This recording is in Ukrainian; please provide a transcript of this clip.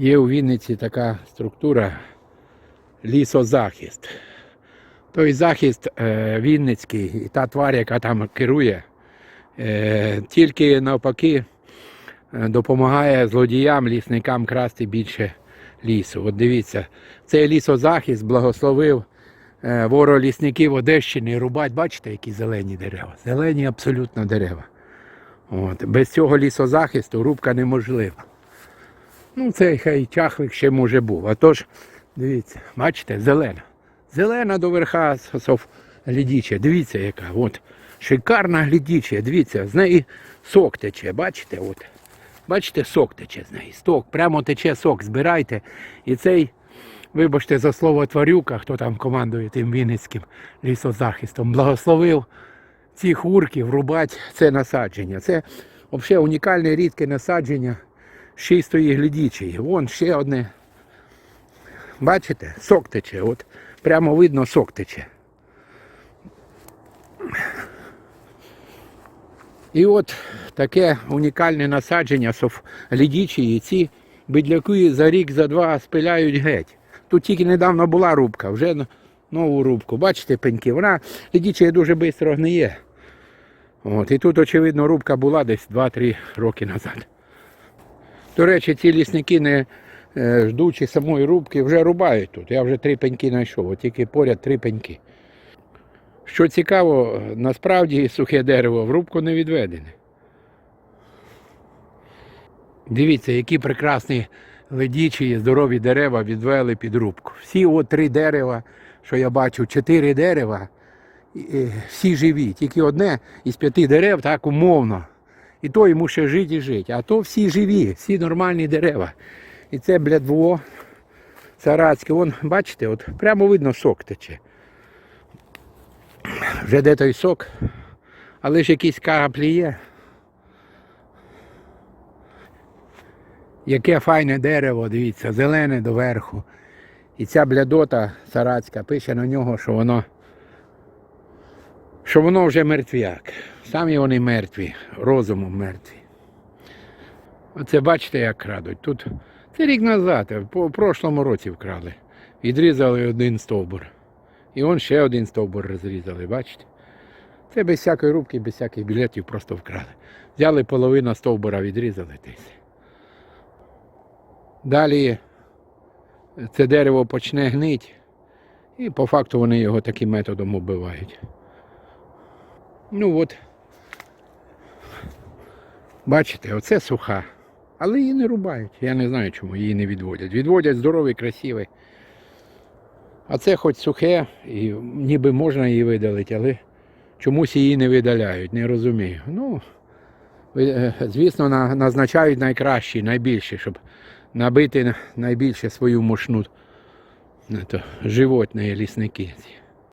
Є у Вінниці така структура лісозахист. Той захист е, Вінницький і та тварь, яка там керує, е, тільки навпаки е, допомагає злодіям, лісникам красти більше лісу. От дивіться, цей лісозахист благословив е, воролісників Одещини рубать, бачите, які зелені дерева. Зелені абсолютно дерева. От. Без цього лісозахисту рубка неможлива. Ну, цей хай чахлик ще може був. А тож, дивіться, бачите, зелена. Зелена до верха сосов глядіче. Дивіться, яка. От. Шикарна глядіче. Дивіться, з неї сок тече. Бачите? От. Бачите, сок тече з неї. Сток, прямо тече сок, збирайте. І цей, вибачте за слово тварюка, хто там командує тим Вінницьким лісозахистом, благословив цих урків рубати це насадження. Це взагалі унікальне рідке насадження з чистої глядічої. Вон ще одне. Бачите, сок тече. От прямо видно сок тече. І от таке унікальне насадження глядічі, і ці бидляки за рік, за два спиляють геть. Тут тільки недавно була рубка, вже нову рубку. Бачите, пеньки, вона глядіча дуже швидко гниє. От, і тут, очевидно, рубка була десь 2-3 роки назад. До речі, ці лісники, не е, ждучи самої рубки, вже рубають тут. Я вже три пеньки знайшов, от тільки поряд три пеньки. Що цікаво, насправді сухе дерево в рубку не відведене. Дивіться, які прекрасні ледічі здорові дерева відвели під рубку. Всі от три дерева, що я бачу, чотири дерева, всі живі. Тільки одне із п'яти дерев так умовно. І то йому ще жити і жити. А то всі живі, всі нормальні дерева. І це блядво царацьке. Вон, бачите, от прямо видно сок тече. Вже де той сок, але ж якісь каплі є. Яке файне дерево, дивіться, зелене доверху. І ця блядота царацька пише на нього, що воно що воно вже мертвяк. Самі вони мертві, розумом мертві. Оце бачите, як крадуть. Тут це рік назад, по прошлому році вкрали. Відрізали один стовбур. І он ще один стовбур розрізали, бачите? Це без всякої рубки, без всяких білетів просто вкрали. Взяли половину стовбура, відрізали все. Далі це дерево почне гнить, і по факту вони його таким методом убивають. Ну от. Бачите, оце суха. Але її не рубають. Я не знаю, чому її не відводять. Відводять здоровий, красивий. А це хоч сухе, і ніби можна її видалити, але чомусь її не видаляють, не розумію. Ну, е, звісно, назначають найкращі, найбільші, щоб набити найбільше свою мошну е, животні лісники.